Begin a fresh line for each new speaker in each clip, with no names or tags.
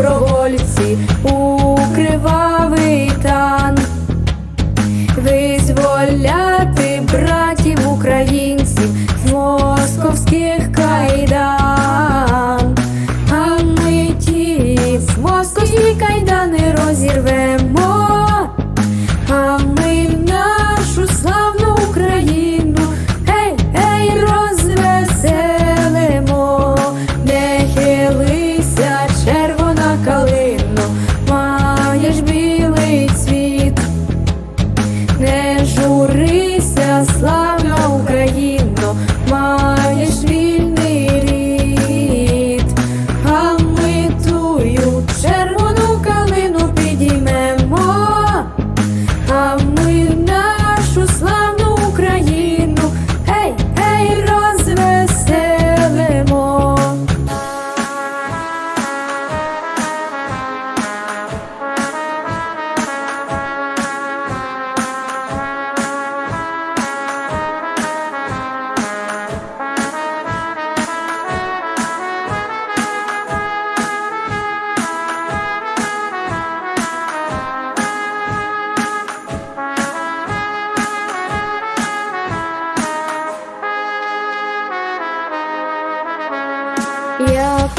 Добровольці у кривавий тан. Визволяти братів українців з московських кайдан. Не журися, славна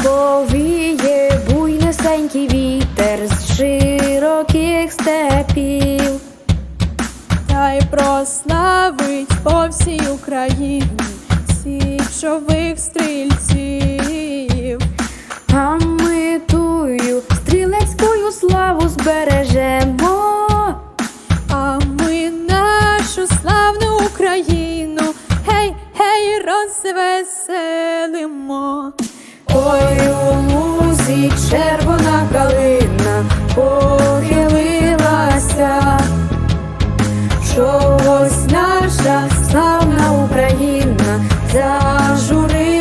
повіє буйнесенький вітер з широких степів.
та й прославить по всій Україні січових стрільців.
А ми тую стрілецькою славу збережемо.
А ми нашу славну Україну, гей, гей, розвеселимо
тобою у червона калина похилилася, що ось наша славна Україна зажурилася.